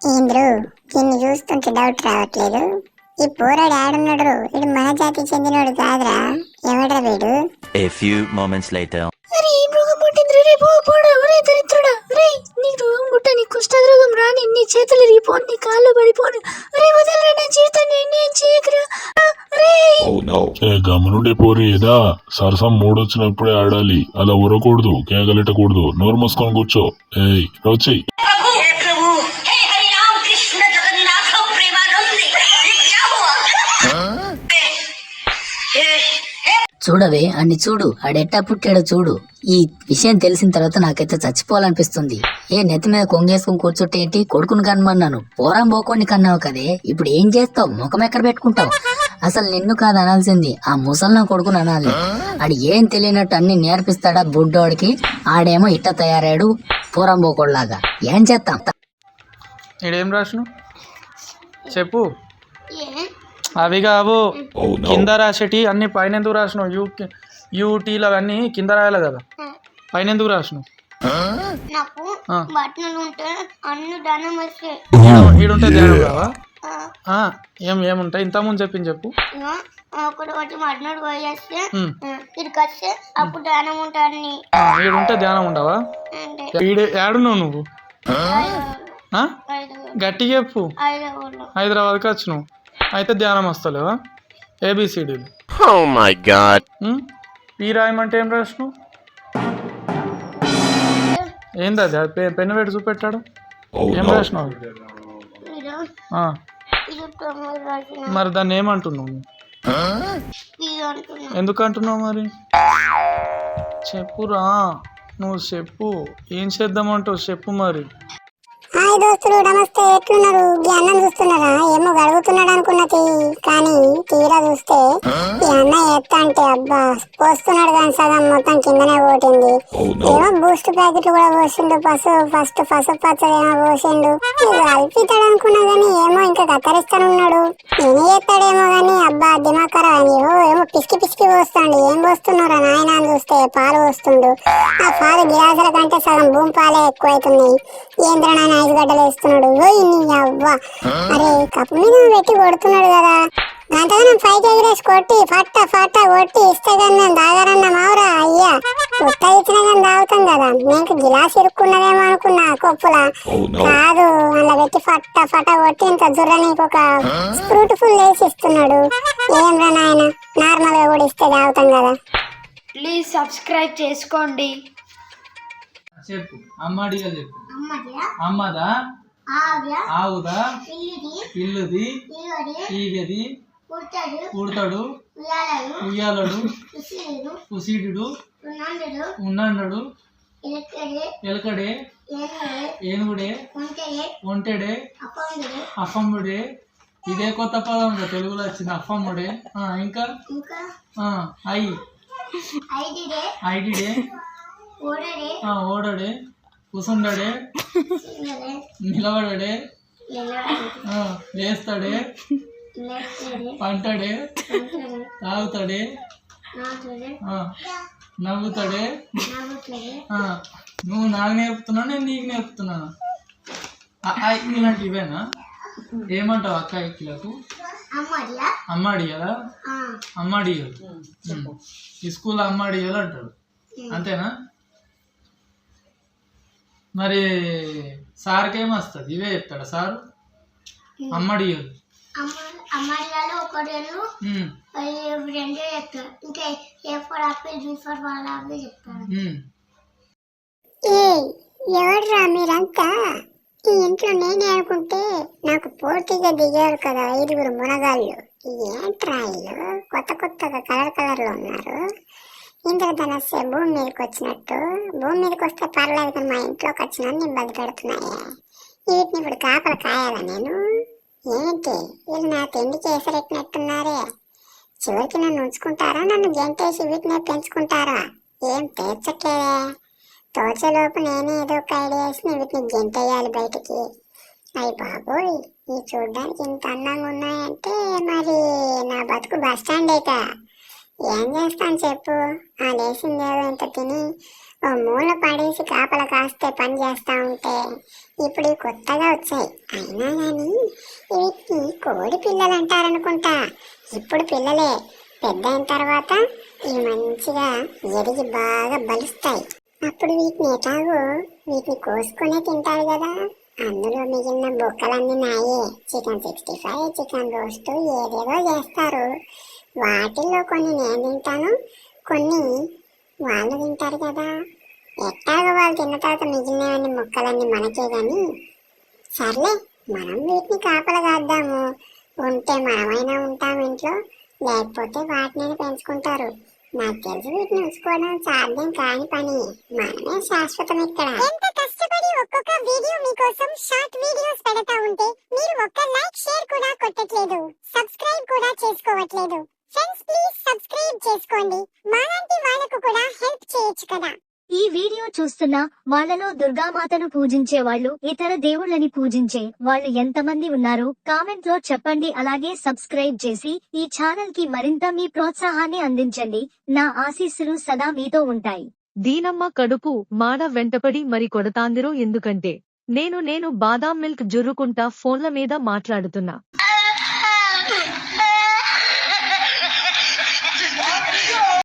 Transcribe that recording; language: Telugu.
ఏంద్రు దీన్ని చూస్తుంటే డౌట్ రావట్లేదు. ఈ పోరాడు ఆడున్నాడు వీడు మన జాతికి చెందినోడు కాదురా. ఎవడ్రా వీడు? A few moments later. అరే ఈ మృగం పుట్టింది రే పో పోడా ఒరే దరిద్రుడా. రే నీ రోగం పుట్ట నీ కుష్ఠరోగం రాని నీ చేతులు ఇరిగిపోను నీ కాళ్ళు పడిపోను. రే వదలరా నా జీవితాన్ని నేను చేయకురా? అంటున్నావు గమనుడే పోరి ఏదా? సరసం మూడొచ్చినప్పుడే ఆడాలి. అలా ఉరకూడదు కేగలెట్టకూడదు నోరు మూసుకొని కూర్చో. ఏయ్ రోచి. చూడవే అన్ని చూడు. ఆడెట్టా పుట్టాడో చూడు. ఈ విషయం తెలిసిన తర్వాత నాకైతే చచ్చిపోవాలనిపిస్తుంది. ఏ నెత్తి మీద కొంగేసుకుని కూర్చుంటే ఏంటి? కొడుకుని కనమన్నాను. పోరం పోకొని కన్నావు కదే. ఇప్పుడు ఏం చేస్తావు? ముఖం ఎక్కడ పెట్టుకుంటావు? అసలు నిన్ను కాదు అనాల్సింది. ఆ ముసలిన కొడుకుని అనాలి. ఆడు ఏం తెలియనట్టు అన్ని నేర్పిస్తాడా బుడ్డోడికి? ఆడేమో ఇట్ట తయారాడు పోరం పోకోడ్లాగా. ఏం చేస్తాం ఈడేం రాసిన చెప్పు. అవి కావు. కింద రాసేటి అన్ని పైన ఎందుకు రాసినావు? యూ యూటీలు అవన్నీ కింద రాయాలి కదా. పైన ఎందుకు రాసినావు? నాకు ఆ. బట్టలు ఉంటే అన్ని దానం వస్తే ఈడుంటే ధ్యానం కావా? ఏం ఏముంటాయి? ఇంతకుముందు చెప్పింది చెప్పు. ఒకటి ఒకటి పోయేస్తే వస్తే అప్పుడు ఉంటాన్ని ఆ, ఈడుంటే ధ్యానం ఉండవా? ఏడున్నావు నువ్వు? గట్టిగా చెప్పు. హైదరాబాద్కి వచ్చినావు. అయితే ధ్యానం వస్తలేవా? ఏబిసిడీలు. Oh my god. పీ రాయమంటే ఏం రాసినావు? ఏంది పెన్ను పెట్టి చూపెట్టాడు? ఏం రాసినావు? మీరు దాన్ని ఏమంటున్నావు ఎందుకు అంటున్నావు మరి? చెప్పురా నువ్వు చెప్పు. ఏం చేద్దామంటావు? చెప్పు మరి. హాయ్ దోస్తులు నమస్తే. ఎట్లున్నారు? అన్నం చూస్తున్నారా? ఏమో గడుగుతున్నాడు అనుకున్నది. కానీ తీరా చూస్తే ఈ అన్న ఎత్త అంటే అబ్బా పోస్తున్నాడు కానీ సగం మొత్తం కిందనే పోటింది. ఏమో బూస్ట్ ప్యాకెట్ కూడా పోసిండు పసు ఫస్ట్ పసుపు పచ్చడి ఏమో పోసిండు. అల్పితాడు అనుకున్నా కానీ ఏమో ఇంకా కత్తరిస్తానున్నాడు. నేనే చేస్తాడేమో కానీ అబ్బా దిమాకరా. అని ఏమో పిసికి పిసికి పోస్తాడు. ఏం పోస్తున్నారా నాయన అని చూస్తే పాలు పోస్తుండు. ఆ పాలు గిలాసుల కంటే సగం భూమి పాలే ఎక్కువ అవుతున్నాయి ఏంద్ర నాయన ఐదు గడ్డలు వేస్తున్నాడు ఓయ్ నీ అవ్వ అరే కప్పు మీద పెట్టి కొడుతున్నాడు కదా. గంటగానం పైకి ఎగిరేసి కొట్టి ఫట్ట ఫట్ట కొట్టి ఇస్తే కానీ నేను తాగారన్న మావురా అయ్యా. ఉత్త ఇచ్చిన కానీ తాగుతాం కదా. నీకు గిలాస్ ఇరుక్కున్నదేమో అనుకున్నా కొప్పులా. కాదు అలా పెట్టి ఫట్ట ఫట్ట కొట్టి ఇంత జుర్ర నీకు ఒక ఫ్రూట్ ఫుల్ వేసి ఇస్తున్నాడు. ఏం రా నాయన? నార్మల్గా కూడా ఇస్తే తాగుతాం కదా. ప్లీజ్ సబ్స్క్రైబ్ చేసుకోండి. చెప్పు. అమ్మడిగా చెప్పు. అమ్మదా? ఆవుదా? పిల్లుది? ఈగది? ఉడతాడు? ఉయ్యాలడు? ఉసీడు ఉన్నాడు ఎలకడే? ఏనుగుడే? ఒంటెడే? అఫమ్ముడే ఇదే కొత్త పదం తెలుగులో వచ్చింది అఫమ్ముడే ఇంకా? ఐ. ఐడిడే? ఓడడే. కూసుండడే నిలబడడే ఆ, లేస్తాడే పంటడే తాగుతాడే ఆ, నవ్వుతాడే ఆ, నువ్వు నాకు నేర్పుతున్నావు నేను నీకు నేర్పుతున్నాను. ఇలాంటి ఇవేనా? ఏమంటావు అక్క ఇక్కలకు? అమ్మాడి కదా అమ్మాడి ఈ స్కూల్ అమ్మాడి అంటాడు అంతేనా? మరి సార్కి ఏమొస్తుంది ఇవే చెప్తాడా సారు? అమ్మడి అమ్మాయిలలో ఒకడేను ఉమ్, రెండే చెప్తారు. ఇంకా A for apple B for వాళ్ళ అవి చెప్తారు. ఉమ్. ఏ ఎవర్రా మీరంతా? ఈ ఇంట్లో నేనే అనుకుంటే నాకు పోటీగా దిగారు కదా ఐదుగురు మునగాళ్ళు. ఏంట్రా కొత్త కొత్తగా కలర్ కలర్లో ఉన్నారు. ఇంద్రధనస్సు భూమి మీదకి వచ్చినట్టు భూమి మీదకి వస్తే పర్లేదు కానీ మా ఇంట్లోకి వచ్చిన నేను పెడుతున్నాయే. వీటిని ఇప్పుడు కాపలు కాయాలా నేను? ఏంటి వీళ్ళు నా తిండికి ఎసరెట్టినట్టున్నారే చివరికి నన్ను ఉంచుకుంటారా? నన్ను గెంటేసి వీటిని పెంచుకుంటారా? ఏం తీర్చట్లేదే తోచేలోపు నేనే ఏదో ఒక ఐడియా వేసి వీటిని గెంటేయాలి బయటికి. అయ్యి బాబోయ్ ఈ చూడ్డానికి ఇంత అందంగా ఉన్నాయంటే మరి నా బతుకు బస్ స్టాండ్ అయితే ఏం చేస్తాను చెప్పు? ఆ లేచిందేదో ఇంత తిని ఓ మూల పడేసి కాపల కాస్తే పని చేస్తా ఉంటే ఇప్పుడు కొత్తగా వచ్చాయి. అయినా కానీ వీటికి కోడి పిల్లలు అంటారనుకుంటా. ఇప్పుడు పిల్లలే పెద్ద అయిన తర్వాత ఇవి మంచిగా ఎరిగి బాగా బలుస్తాయి. అప్పుడు వీటిని ఎటాగో వీటిని కోసుకునే తింటారు కదా. అందులో మిగిలిన బొక్కలన్నీ నాయే. Chicken sixty five chicken roast ఏదేదో చేస్తారు. వాటిల్లో కొన్ని నేను తింటాను కొన్ని వాళ్ళు తింటారు కదా. ఎట్టాగో వాళ్ళు తిన్న తర్వాత మిగిలినవన్నీ మొక్కలన్నీ మనకే కానీ సర్లే మనం వీటిని కాపలా కాద్దాము. ఉంటే మనమైనా ఉంటాం ఇంట్లో లేకపోతే వాటిని పెంచుకుంటారు. నాకు తెలిసి వీటిని ఉంచుకోవడం సాధ్యం కాని పని. మనమే శాశ్వతం ఇక్కడ. ఎంత కష్టపడి ఒక్కొక్క వీడియో మీకోసం షార్ట్ వీడియోస్ పెడతా ఉంటే మీరు ఒక్క లైక్ షేర్ కూడా కొట్టట్లేదు. సబ్స్క్రైబ్ కూడా చేసుకోవట్లేదు. ఫ్రెండ్స్ ప్లీజ్ సబ్స్క్రైబ్ చేసుకోండి. మాలాంటి వాళ్ళకు కూడా హెల్ప్ చేయొచ్చు కదా. ఈ వీడియో చూస్తున్న వాళ్ళలో దుర్గామాతను పూజించే వాళ్ళు ఇతర దేవుళ్ళని పూజించే వాళ్ళు ఎంతమంది ఉన్నారు కామెంట్లో చెప్పండి. అలాగే సబ్స్క్రైబ్ చేసి ఈ ఛానల్కి మరింత మీ ప్రోత్సాహాన్ని అందించండి. నా ఆశీస్సులు సదా మీతో ఉంటాయి. దీనమ్మ కడుపు మాడ వెంటపడి మరి కొడతాందిరో ఎందుకంటే నేను నేను బాదాం మిల్క్ జుర్రుకుంటా ఫోన్ల మీద మాట్లాడుతున్నా.